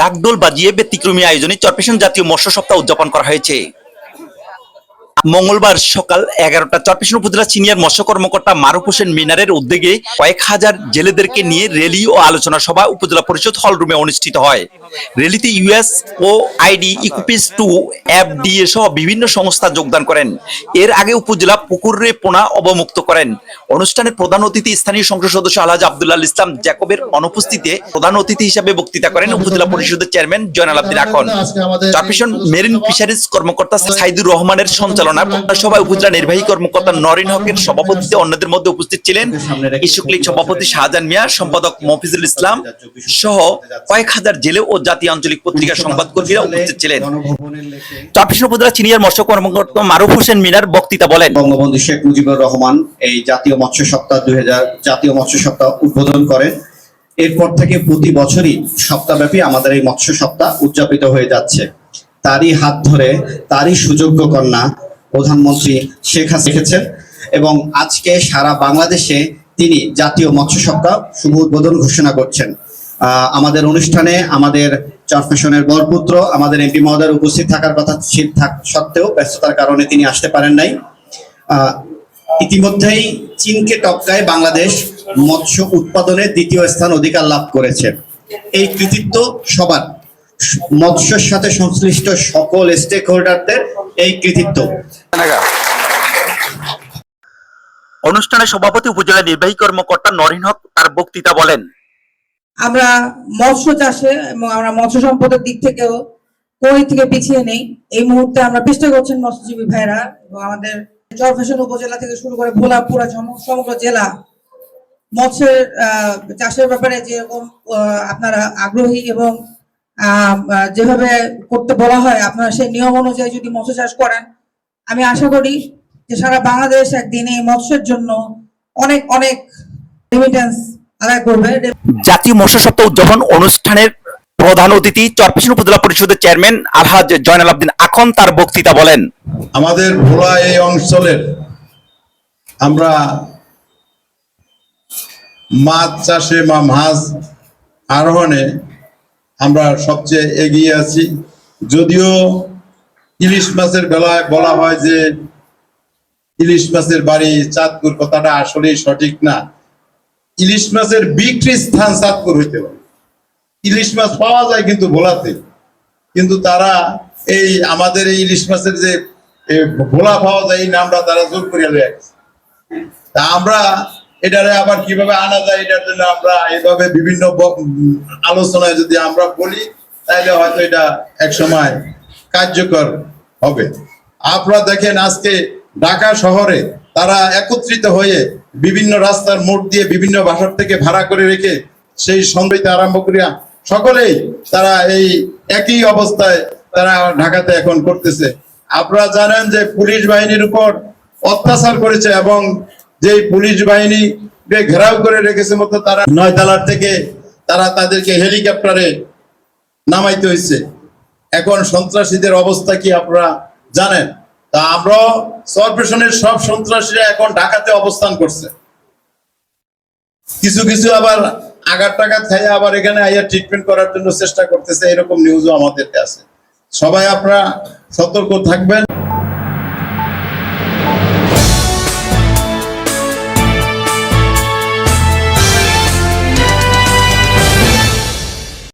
ডাকডোল বাজিয়ে ব্যতিক্রমী আয়োজনে চরপেশন জাতীয় মৎস্য সপ্তাহ উদযাপন করা হয়েছে। মঙ্গলবার সকাল এগারোটা চরপেশন উপজেলা সিনিয়র মৎস্য কর্মকর্তা মারুফ হোসেন মিনারের উদ্যোগে কয়েক হাজার জেলেদেরকে নিয়ে রেলি ও আলোচনা সভা উপজেলা পরিষদ হল রুমে অনুষ্ঠিত হয়। রেলিতে ইউএস ও আইডি ইকুপিস টু এফডিএ সহ বিভিন্ন সংস্থা যোগদান করেন। এর আগে উপজেলা পুকুরে পোনা অবমুক্ত করেন। অনুষ্ঠানে প্রধান অতিথি স্থানীয় সংসদ সদস্য আলহাজ আব্দুল্লাহ ইসলাম জ্যাকবের অনুপস্থিতিতে প্রধান অতিথি হিসেবে বক্তৃতা করেন উপজেলা পরিষদের চেয়ারম্যান জয়নাল আব্দিন আকন। চরপেশন মেরিন ফিশারিজ কর্মকর্তা সাইদুর রহমানের সঞ্চালনা সভায় উপজেলা নির্বাহী কর্মকর্তা নরিন হকের সভাপতিত্বে অন্যদের মধ্যে উপস্থিত ছিলেন ইস্যুক লীগ সভাপতি শাহজাহান মিয়া, সম্পাদক মফিজুল ইসলাম সহ কয়েক হাজার জেলে ও জাতীয় আঞ্চলিক পত্রিকার সংবাদকর্মীরা উপস্থিত ছিলেন। চরপেশন উপজেলা সিনিয়র মৎস্য কর্মকর্তা মারুফ হোসেন মিনার বক্তৃতা বলেন, বঙ্গবন্ধু শেখ মুজিবুর রহমান এই জাতীয় মৎস্য সপ্তাহ দুই হাজার, জাতীয় মৎস্য সপ্তাহ উদ্বোধন করেন। এরপর থেকে প্রতি বছরই সপ্তাহব্যাপী আমাদের এই মৎস্য সপ্তাহ উদযাপিত হয়ে যাচ্ছে। তারই হাত ধরে, তারই সুযোগ্য কন্যা প্রধানমন্ত্রী শেখ হাসিনা রেখেছেন এবং আজকে সারা বাংলাদেশে তিনি জাতীয় মৎস্য সপ্তাহ শুভ উদ্বোধন ঘোষণা করছেন। আমাদের অনুষ্ঠানে আমাদের চরফেশনের বরপুত্র, আমাদের এমপি মহোদয়ের উপস্থিত থাকার কথা সত্ত্বেও ব্যস্ততার কারণে তিনি আসতে পারেন নাই। ইতিমধ্যেই চীনকে টপকায় বাংলাদেশ মৎস্য উৎপাদনে দ্বিতীয় স্থান অধিকার লাভ করেছে। এই কৃতিত্ব সবার। মৎস্যের সাথে সংশ্লিষ্ট সকল স্টেক হোল্ডারদের এই কৃতিত্ব। অনুষ্ঠানে সভাপতি উপজেলা নির্বাহী কর্মকর্তা নরিন হক তার বক্তৃতা বলেন, আমরা মৎস্য চাষে এবং আমরা মৎস্য সম্পদের দিক থেকেও কোন থেকে পিছিয়ে নেই। এই মুহূর্তে আমরা চেষ্টা করছেন মৎস্যজীবী ভাইরা এবং আমাদের চরফেশন উপজেলা থেকে শুরু করে ভোলা পুরা সম- সমগ্র জেলা মৎস্যের চাষের ব্যাপারে যেরকম আপনারা আগ্রহী এবং যেভাবে করতে বলা হয়, আপনারা সেই নিয়ম অনুযায়ী যদি মৎস্য চাষ করেন আমি আশা করি যে সারা বাংলাদেশ একদিন এই মৎস্যের জন্য অনেক অনেক রেমিটেন্স আদায় করবে। জাতীয় মৎস্য সপ্তাহ উদযাপন অনুষ্ঠানের প্রধান অতিথি চরপেশন উপজেলা পরিষদের চেয়ারম্যান আলহাজ জয়নাল আব্দিন আখন তার বক্তৃতা বলেন। আমাদের ভোলা এই অঞ্চলের আমরা মাছ চাষে বা মাছ আরোহণে আমরা সবচেয়ে এগিয়ে আছি। যদিও ইলিশ মাছের বেলায় বলা হয় যে ইলিশ মাছের বাড়ি চাঁদপুর, কথাটা আসলেই সঠিক না। ইলিশ মাছের বিক্রি স্থান চাঁদপুর হইতে পারে। ইলিশ মাছ পাওয়া যায় কিন্তু ভোলাতে। কিন্তু তারা এই আমাদের এই ইলিশ মাছের যে ভোলা পাওয়া যায়, এই নামটা তারা জোর করিয়া লয়ে তা আমরা এটারে আবার কীভাবে আনা যায়, এটার জন্য আমরা এইভাবে বিভিন্ন আলোচনায় যদি আমরা বলি, তাহলে হয়তো এটা এক সময় কার্যকর হবে। আপনারা দেখেন আজকে ঢাকা শহরে তারা একত্রিত হয়ে বিভিন্ন রাস্তার মোড় দিয়ে বিভিন্ন ভাষার থেকে ভাড়া করে রেখে সেই সংগীতে আরম্ভ করিয়া সকলেই তারা এই একই অবস্থায় তারা ঢাকাতে এখন করতেছে। আপনারা জানেন যে পুলিশ বাহিনীর উপর অত্যাচার করেছে এবং যে পুলিশ বাহিনী ঘেরাও করে রেখেছে মতো তারা নয় তালার থেকে তারা তাদেরকে হেলিকপ্টারে নামাইতে হয়েছে এখন সন্ত্রাসীদের অবস্থা কি আপনারা জানেন? তা আমরা কর্পোরেশনের সব সন্ত্রাসীরা এখন ঢাকাতে অবস্থান করছে। কিছু কিছু আবার আগার টাকা খাইয়া আবার এখানে আইয়া ট্রিটমেন্ট করার জন্য চেষ্টা করতেছে, এরকম নিউজও আমাদেরকে আছে। সবাই আপনারা সতর্ক থাকবেন।